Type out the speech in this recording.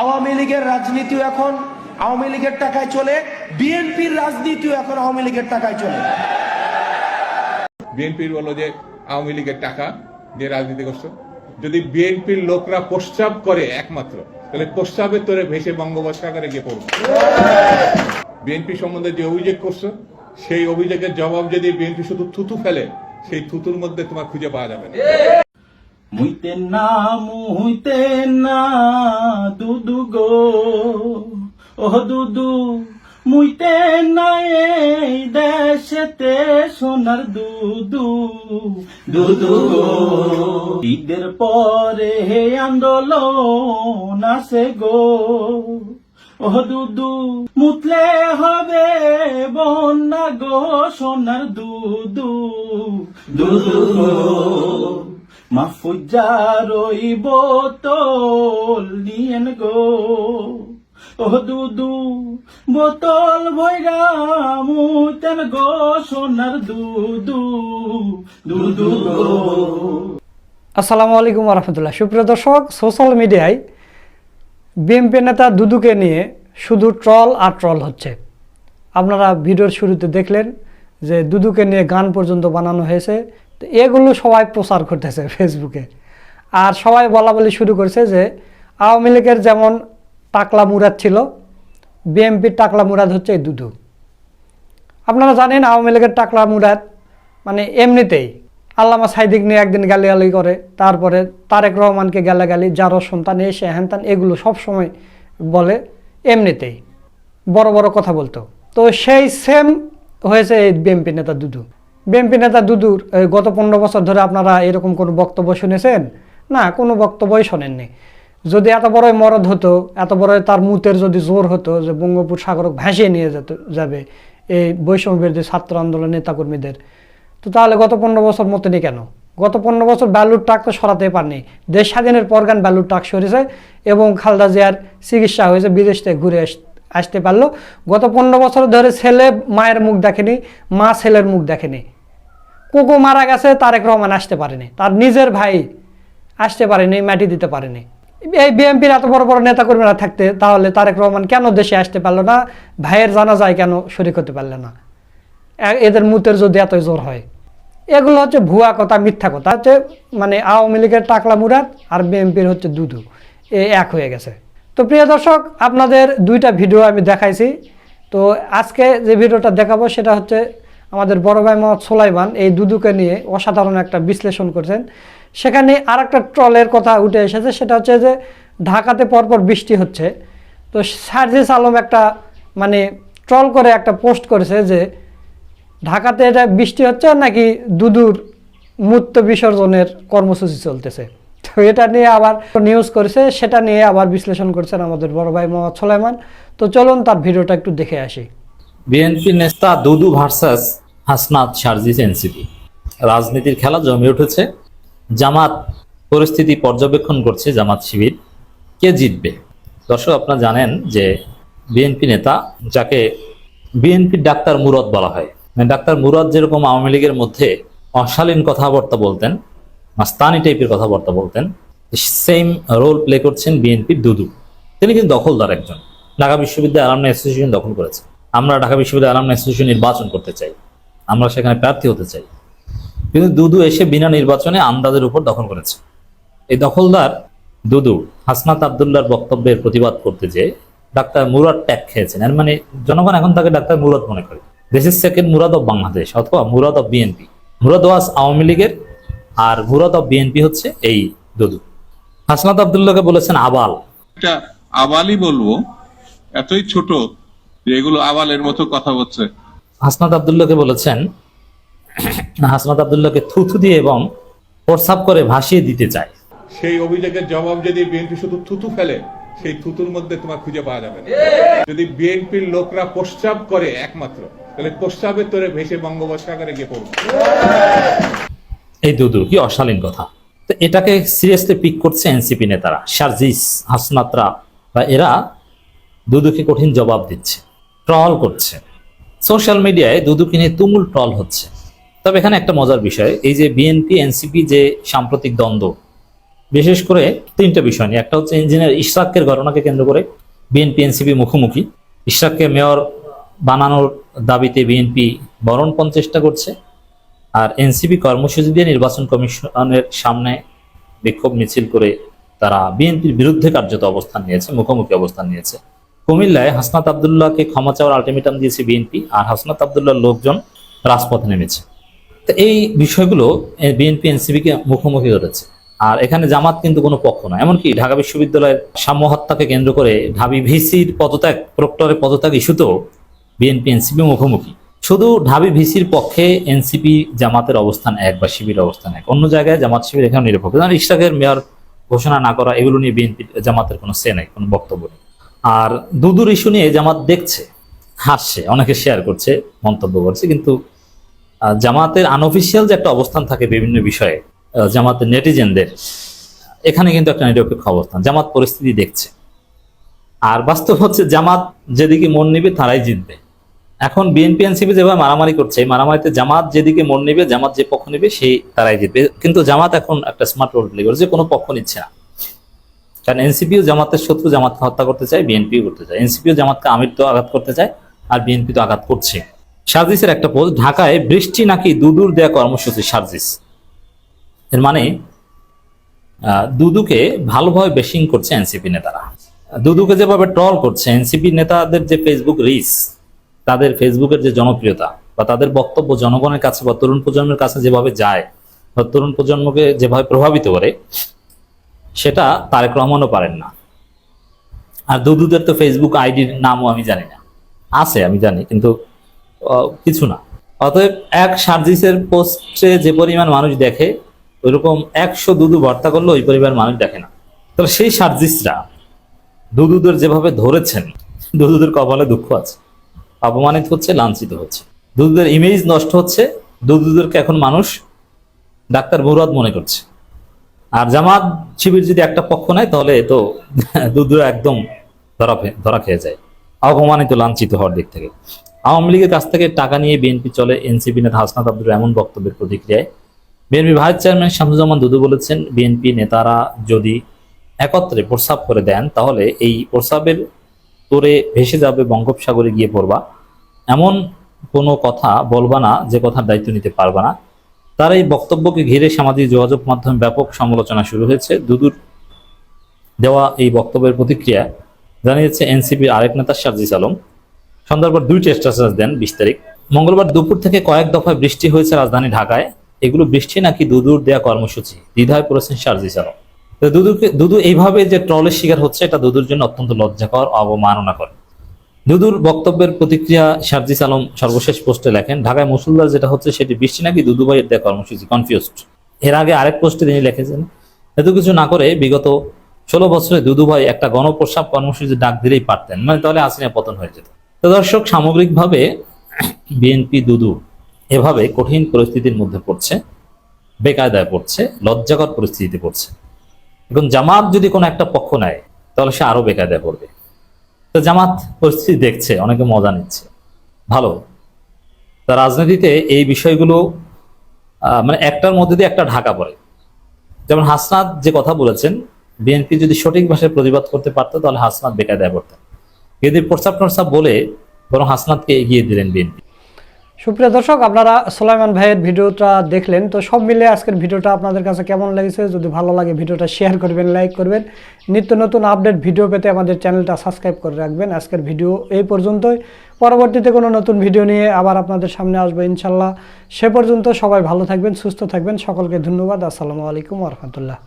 আওয়ামী লীগের রাজনীতিও এখন আওয়ামী লীগের টাকায় চলে, বিএনপির রাজনীতিও এখন আওয়ামী লীগের টাকায় চলে। বিএনপির বলো যে আওয়ামী লীগের টাকা দিয়ে রাজনীতি করছ। যদি বিএনপির লোকরা প্রস্তাব করে একমাত্র, তাহলে প্রস্তাবের তোরে ভেসে বঙ্গোপসাগরে গিয়ে পড়ব। বিএনপি সম্বন্ধে যে অভিযোগ করছ, সেই অভিযোগের জবাব যদি বিএনপি শুধু থুতু ফেলে, সেই থুতুর মধ্যে তোমার খুঁজে পাওয়া যাবে না। মুইতে না মুইতে না, দুদু গো। ও দুদু, মুইতে না এই দেশেতে সোনার দুদু। দুদু ঈদের পরে হে আন্দোলন আসে গো। ও দুদু, মুতলে হবে বন্যা গো, সোনার দুদু। দুদু ওই বোতল নিয়েন গো। ও দুদু, বোতল ভৈরা গো সোনার দুদু দুদু আসসালামু আলাইকুম রহমতুল্লাহ সুপ্রিয় দর্শক, সোশ্যাল মিডিয়ায় বিএনপি নেতা দুদুকে নিয়ে শুধু ট্রল আর ট্রল হচ্ছে। আপনারা ভিডিওর শুরুতে দেখলেন যে দুদুকে নিয়ে গান পর্যন্ত বানানো হয়েছে। তো এগুলো সবাই প্রচার করতেছে ফেসবুকে আর সবাই বলা বলি শুরু করছে যে, আওয়ামী লীগের যেমন টাকলা মুরাদ ছিল, বিএনপির টাকলা মুরাদ হচ্ছে এই দুদু আপনারা জানেন আওয়ামী লীগের টাকলা মুরাদ মানে এমনিতেই আল্লামা সাইদিক নিয়ে একদিন গালিগালি করে, তারপরে তারেক রহমানকে গালাগালি যারও সন্তান এসে হ্যানতান এগুলো সব সময় বলে এমনিতেই। বড় বড় কথা বলতো। তো সেই সেম হয়েছে এই বিএমপি নেতা দুদু বিএনপি নেতা দুদুর গত পনেরো বছর ধরে আপনারা এরকম কোনো বক্তব্য শুনেছেন? না, কোনো বক্তব্যই শোনেননি। যদি এত বড়ই মরদ হতো, এত বড় তার মুতের যদি জোর হতো যে বঙ্গোপসাগরক ভাসিয়ে নিয়ে যেত, যাবে এই বৈষম্য বিরোধী ছাত্র আন্দোলন নেতাকর্মীদের, তো তাহলে গত পনেরো বছর মতনই কেন? গত পনেরো বছর ব্যালুর টাক তো সরাতে পারেনি। দেশ স্বাধীনের পরগান ব্যালুর টাক সরেছে এবং খালদা জিয়ার চিকিৎসা হয়েছে, বিদেশ থেকে ঘুরে আস- আসতে পারল। গত পনেরো বছর ধরে ছেলে মায়ের মুখ দেখেনি, মা ছেলের মুখ দেখেনি। কুকু মারা গেছে, তারেক রহমান আসতে পারেনি। তার নিজের ভাই আসতে পারেনি, মাটি দিতে পারেনি। এই বিএনপির এত বড় বড় নেতাকর্মীরা থাকতে, তাহলে তারেক রহমান কেন দেশে আসতে পারল না? ভাইয়ের জানা যায় কেন শরিক হতে পারল না? এদের মুতের যদি এতই জোর হয়। এগুলো হচ্ছে ভুয়া কথা, মিথ্যা কথা। হচ্ছে মানে আওয়ামী লীগের টাকলা মুরাদ আর বিএনপির হচ্ছে দুদু। এ এক হয়ে গেছে। তো প্রিয় দর্শক, আপনাদের দুইটা ভিডিও আমি দেখাইছি। তো আজকে যে ভিডিওটা দেখাবো, সেটা হচ্ছে আমাদের বড় ভাই মোহাম্মদ সোলাইমান এই দুদুকে নিয়ে অসাধারণ একটা বিশ্লেষণ করছেন। সেখানে আর একটা ট্রলের কথা উঠে এসেছে, সেটা হচ্ছে যে ঢাকাতে পরপর বৃষ্টি হচ্ছে। তো সার্জিস আলম একটা মানে ট্রল করে একটা পোস্ট করেছে যে, ঢাকাতে এটা বৃষ্টি হচ্ছে নাকি দুদুর মূর্ত বিসর্জনের কর্মসূচি চলতেছে? তো এটা নিয়ে আবার নিউজ করেছে, সেটা নিয়ে আবার বিশ্লেষণ করছেন আমাদের বড় ভাই মোহাম্মদ সোলাইমান। তো চলুন তার ভিডিওটা একটু দেখে আসি। বিএনপি নেতা দুদু ভার্সাস হাসনাত সার্জিস এনসিপি। রাজনীতির খেলা জমে উঠেছে। জামাত পরিস্থিতি পর্যবেক্ষণ করছে জামাত শিবির। কে জিতবে? দর্শক, আপনারা জানেন যে বিএনপি নেতা, যাকে বিএনপির ডাক্তার মুরাদ বলা হয় মানে ডাক্তার মুরাদ যেরকম আওয়ামী লীগের মধ্যে অশালীন কথাবার্তা বলতেন, মাস্তানি টাইপের কথাবার্তা বলতেন সেম রোল প্লে করছেন বিএনপির দুদু। তিনি কিন্তু দখলদার একজন। ঢাকা বিশ্ববিদ্যালয় আলামনা অ্যাসোসিয়েশন দখল করেছে। আমরা ঢাকা বিশ্ববিদ্যালয় আলামনা অ্যাসোসিয়েশন নির্বাচন করতে চাই। আমরা সেখানে প্রার্থী হতে চাই। কিন্তু দুদু এসে বিনা নির্বাচনে আমদাদের উপর দখল করেছে। এই দখলদার দুদু হাসনাত আবদুল্লার বক্তব্যের প্রতিবাদ করতে যে ডাক্তার মুরাদ ট্যাগ খেয়েছেন। এর মানে জনগণ এখন তাকে ডাক্তার মুরাদ মনে করে। This second Murad of Bangladesh অথবা Murad of BNP Murad was Awami লীগের আর মুরাদ অফ বিএনপি হচ্ছে এই দুদু। হাসনাত আবদুল্লাহকে বলেছেন আবাল। এটা আবালই বলব, এতই ছোট যে এগুলো আবালের মতো কথা বলছে। হাসনাত আবদুল্লাহকে বলেছেন হাসনাত আবদুল্লাহকে থুথু দিয়ে এবং প্রস্রাব করে ভাসিয়ে দিতে চায় সেই অভিযোগের জবাব যদি বিএনপি শুধু থুতু ফেলে সেই থুতুর মধ্যে তোমার খুঁজে পাওয়া যাবে না। যদি বিএনপির লোকরা প্রস্তাব করে একমাত্র তাহলে প্রস্তাবের তোরে ভেসে বঙ্গোপসাগরে গিয়ে পড়ব এই দুদু কি অশালীন কথা। তো এটাকে সিরিয়াসলি পিক করছে এনসিপি নেতারা শারজিস হাসনাতরা বা এরা দুদুকে কঠিন জবাব দিচ্ছে ট্রল করছে। সোশ্যাল মিডিয়ায় দুদুকে নিয়ে তুমুল ট্রল হচ্ছে। তবে এখানে একটা মজার বিষয়, এই যে বিএনপি এনসিপি যে সাম্প্রতিক দ্বন্দ্ব, বিশেষ করে তিনটা বিষয় নিয়ে। একটা হচ্ছে ইঞ্জিনিয়ার ইশরাকের ঘটনাকে কেন্দ্র করে বিএনপি এনসিপি মুখোমুখি। ইশরাককে মেয়র বানানোর দাবিতে বিএনপি বরণপণ চেষ্টা করছে, আর এনসিপি কর্মসূচি দিয়ে নির্বাচন কমিশনের সামনে বিক্ষোভ মিছিল করে তারা বিএনপির বিরুদ্ধে কার্যত অবস্থান নিয়েছে, মুখোমুখি অবস্থান নিয়েছে। কুমিল্লায় হাসনাত আবদুল্লাহকে ক্ষমা চাওয়ার আলটিমেটাম দিয়েছে বিএনপি, আর হাসনাত আবদুল্লাহর লোকজন রাজপথে নেমেছে। তো এই বিষয়গুলো বিএনপি, এনসিপিকে মুখোমুখি করেছে আর এখানে জামাত কিন্তু কোনো পক্ষ না এমনকি ঢাকা বিশ্ববিদ্যালয়ের সাম্য হত্যাকে কেন্দ্র করে ঢাবি ভিসির পদত্যাগ, প্রক্টরের পদত্যাগ ইস্যুতেও বিএনপি, এনসিপি মুখোমুখি। শুধু ঢাবি ভিসির পক্ষে এনসিপি জামাতের অবস্থান এক বা শিবির অবস্থান এক। অন্য জায়গায় জামাত শিবির এখানে নিরপেক্ষ। ইশরাকের মেয়র ঘোষণা না করা, এগুলো নিয়ে বিএনপি জামাতের কোনো সে নেই, কোনো বক্তব্য নেই। আর দুদুর ইস্যু নিয়ে জামাত দেখছে, হাসছে, অনেকে শেয়ার করছে, মন্তব্য করছে, কিন্তু জামাতের আনঅফিসিয়াল যে একটা অবস্থান থাকে বিভিন্ন বিষয়ে জামাতের নেটিজেনদের, এখানে কিন্তু একটা নিরপেক্ষ অবস্থান, জামাত পরিস্থিতি দেখছে। আর বাস্তব হচ্ছে জামাত যেদিকে মন নিবে তারাই জিতবে। এখন বিএনপি এনসিপি যেভাবে মারামারি করছে মারামারিতে জামাত যেদিকে মন নিবে, জামাত যে পক্ষ নিবে, সেই তারাই জিতবে। কিন্তু জামাত এখন একটা স্মার্ট রোল প্লে করছে, কোনো পক্ষ নিচ্ছে না। কারণ এনসিপিও জামাতের শত্রু, জামাতকে হত্যা করতে চায়, বিএনপিও করতে চায়। এনসিপিও জামাতকে আমির তো আঘাত করতে চায়, আর বিএনপি তো আঘাত করছে। সার্জিসের একটা পোস্ট ঢাকায় বৃষ্টি নাকি দুদুর দেয়া কর্মসূচি সার্জিস? এর মানে দুদুকে ভালোভাবে বেশিং করছে এনসিপি নেতারা। দুদুকে যেভাবে ট্রল করছে, এনসিপি নেতাদের যে ফেসবুক রিস তাদের ফেসবুকের যে জনপ্রিয়তা, বা তাদের বক্তব্য জনগণের কাছে বা তরুণ প্রজন্মের কাছে যেভাবে যায়, বা তরুণ প্রজন্মকে যেভাবে প্রভাবিত করে সেটা তারেক রহমানও পারেন না। আর দুদুদের তো ফেসবুক আইডির নামও আমি জানি না। আছে, আমি জানি, কিন্তু কিছু না। অতএব এক সার্জিসের পোস্টে যে পরিমাণ মানুষ দেখে, ওইরকম একশো দুদু ভর্তা করলে ওই পরিমাণ মানুষ দেখে না। তাহলে সেই সার্জিসরা দুদুদের যেভাবে ধরেছেন, দুদুদের কপালে দুঃখ আছে, অপমানিত হচ্ছে, লাঞ্ছিত হচ্ছে। দুদুদের ইমেজ নষ্ট হচ্ছে, দুদুদেরকে এখন মানুষ ডাক্তার মুরাদ মনে করছে। আর জামাত শিবির যদি একটা পক্ষ নেয়, তাহলে তো দুদুরা একদম ধরা ধরা খেয়ে যায়। অপমানিত, লাঞ্ছিত হওয়ার দিক থেকে। আওয়ামী লীগের কাছ থেকে টাকা নিয়ে বিএনপি চলে, এনসিপি নেতা হাসনাত আব্দুর এমন বক্তব্যের প্রতিক্রিয়ায়। BNP vice chairman Shamsuzzaman Dudu বলেছেন, বিএনপি নেতারা যদি একত্রে প্রস্রাব করে দেন, তাহলে এই প্রস্রাবের তোরে ভেসে যাবে, বঙ্গোপসাগরে গিয়ে পড়বা। এমন কোনো কথা বলবা না, যে কথার দায়িত্ব নিতে পারবা না। তার এই বক্তব্যকে ঘিরে সামাজিক যোগাযোগ মাধ্যমে ব্যাপক সমালোচনা শুরু হয়েছে। দুদুর দেওয়া এই বক্তব্যের প্রতিক্রিয়া জানিয়েছে এনসিপির আরেক নেতা সার্জিস আলম। সন্ধ্যার পর দুই স্ট্যাটাস দেন বিশ তারিখ। মঙ্গলবার দুপুর থেকে কয়েক দফায় বৃষ্টি হয়েছে রাজধানী ঢাকায়। এগুলো বৃষ্টি নাকি দুদুর দেয়া কর্মসূচি, দ্বিধায় পড়েছেন সার্জিস আলম। দুদুকে দুদু এইভাবে যে ট্রলের শিকার হচ্ছে, এটা দুদুর জন্য অত্যন্ত লজ্জাকর, অবমাননাকর। দুদুর বক্তব্যের প্রতিক্রিয়া সার্জিস আলম সর্বশেষ পোস্টে লেখেন, ঢাকায় মুসুলদার যেটা হচ্ছে সেটি বৃষ্টি নাকি দুদুভাইয়ের দেয়া কর্মসূচি? কনফিউজড এর আগে আরেক পোস্টে তিনি লিখেছেন, এত কিছু না করে বিগত ষোলো বছরে দুদুভাই একটা গণপ্রস্রাব কর্মসূচি ডাক দিলেই পারতেন। মানে তাহলে আসিনা পতন হয়ে যেত। তো দর্শক, সামগ্রিকভাবে বিএনপি দুদু এভাবে কঠিন পরিস্থিতির মধ্যে পড়ছে, বেকায়দায় পড়ছে, লজ্জাকর পরিস্থিতিতে পড়ছে। এখন জামাত যদি কোনো একটা পক্ষ নেয়, তাহলে সে আরও বেকায়দায় পড়বে। তো জামাত পরিস্থিতি দেখছে, অনেকে মজা নিচ্ছে। ভালো। তা রাজনীতিতে এই বিষয়গুলো মানে একটার মধ্যে দিয়ে একটা ঢাকা পড়ে। যেমন হাসনাত যে কথা বলেছেন, বিএনপি যদি সঠিক ভাষায় প্রতিবাদ করতে পারতো, তাহলে হাসনাত বেকায়দায় পড়তেন। কিন্তু প্রস্তাব প্রস্তাব বলে বরং হাসনাতকে এগিয়ে দিলেন বিএনপি। সুপ্রিয় দর্শক, আপনারা সোলাইমান ভাইয়ের ভিডিওটা দেখলেন। তো সব মিলে আজকের ভিডিওটা আপনাদের কাছে কেমন লেগেছে? যদি ভালো লাগে ভিডিওটা শেয়ার করবেন লাইক করবেন। নিত্য নতুন আপডেট ভিডিও পেতে আমাদের চ্যানেলটা সাবস্ক্রাইব করে রাখবেন। আজকের ভিডিও এই পর্যন্তই। পরবর্তীতে কোনো নতুন ভিডিও নিয়ে আবার আপনাদের সামনে আসব ইনশাল্লাহ। সে পর্যন্ত সবাই ভালো থাকবেন, সুস্থ থাকবেন। সকলকে ধন্যবাদ। আসসালামু আলাইকুম রহমতুল্লাহ।